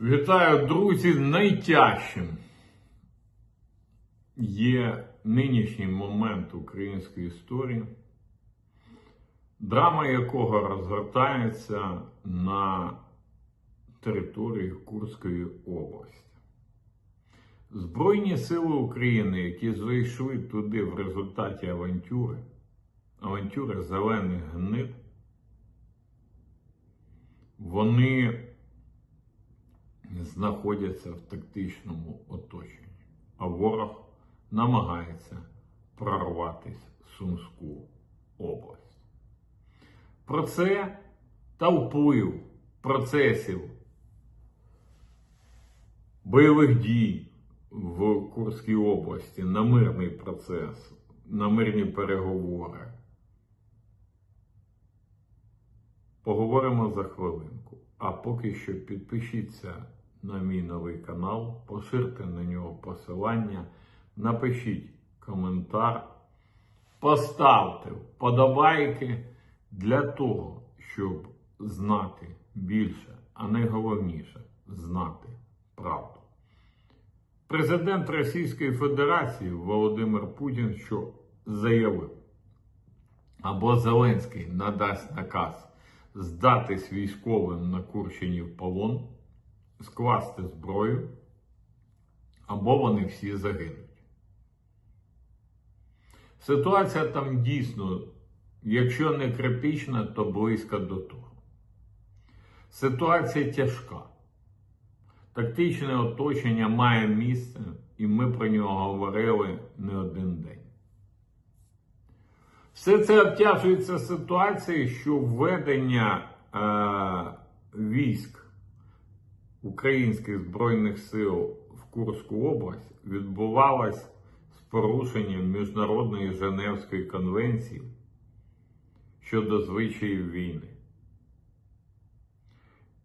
Вітаю, друзі! Найтяжчим є нинішній момент української історії, драма якого розгортається на території Курської області. Збройні сили України, які зайшли туди в результаті авантюри, авантюри зелених гнид, вони знаходяться в тактичному оточенні, а ворог намагається прорватися в Сумську область. Про це та вплив процесів бойових дій в Курській області на мирний процес, на мирні переговори. Поговоримо за хвилинку. А поки що підпишіться на мій новий канал, поширте на нього посилання, напишіть коментар, поставте вподобайки для того, щоб знати більше, а найголовніше знати правду. Президент Російської Федерації Володимир Путін що заявив, або Зеленський надасть наказ здатись військовим на Курщині в полон, скласти зброю, або вони всі загинуть. Ситуація там дійсно, якщо не критична, то близька до того. Ситуація тяжка. Тактичне оточення має місце, і ми про нього говорили не один день. Все це обтяжується ситуацією, що введення е, військ українських Збройних сил в Курську область відбувалось з порушенням Міжнародної Женевської конвенції щодо звичаїв війни.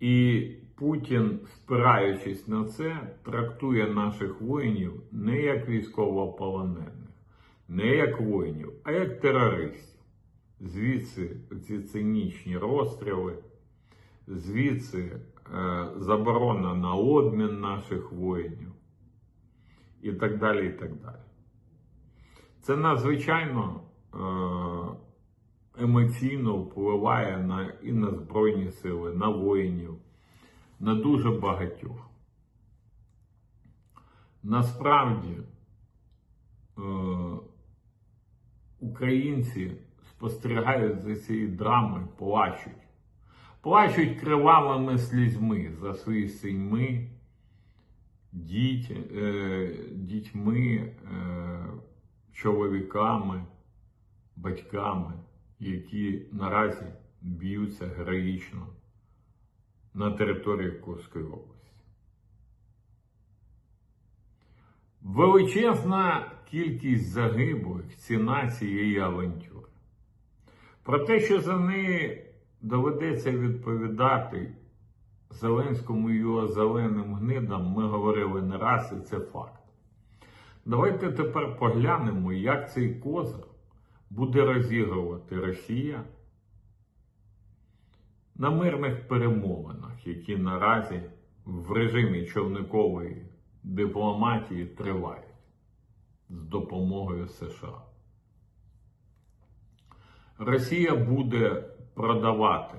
І Путін, спираючись на це, трактує наших воїнів не як військовополонених не як воїнів, а як терористів. Звідси ці цинічні розстріли, звідси заборона на обмін наших воїнів і так далі. і так далі. Це надзвичайно е, емоційно впливає на, і на Збройні сили, на воїнів, на дуже багатьох. Насправді, е, українці спостерігають за цією драмою, плачуть. Плачуть кривавими слізьми за свої синьми, діть, е, дітьми, е, чоловіками, батьками, які наразі б'ються героїчно на території Курської області. Величезна кількість загиблих ціна цієї авантюри. Про те, що за неї доведеться відповідати Зеленському і його зеленим гнидам, ми говорили не раз, і це факт. Давайте тепер поглянемо, як цей козир буде розігрувати Росія на мирних перемовинах, які наразі в режимі човникової дипломатії тривають з допомогою США. Росія буде продавати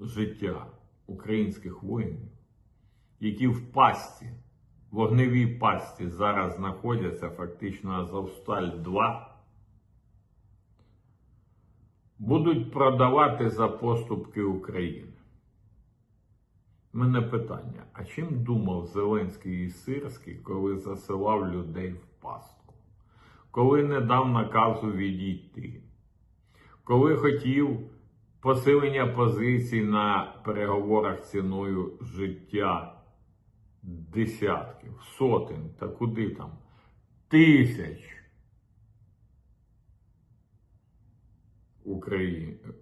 життя українських воїнів, які в пасті, вогневій пасті зараз знаходяться фактично Азовсталь 2, будуть продавати за поступки України. Мене питання: а чим думав Зеленський і Сирський, коли засилав людей в пастку? Коли не дав наказу відійти? Коли хотів посилення позицій на переговорах ціною життя десятків, сотень та куди там, тисяч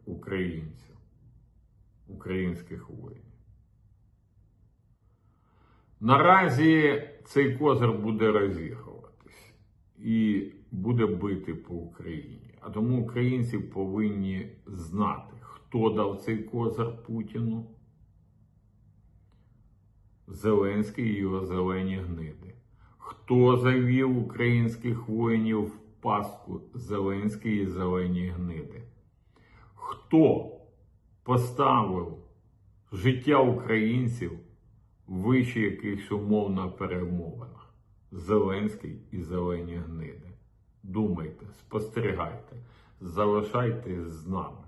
українців, українських воїнів? Наразі цей козир буде розігруватись і буде бити по Україні. А тому українці повинні знати, хто дав цей козир Путіну, Зеленський і його зелені гниди. Хто завів українських воїнів в пастку Зеленський і зелені гниди? Хто поставив життя українців вище якихось умов на перемовинах? Зеленський і зелені гниди. Думайте, спостерігайте, залишайтесь з нами.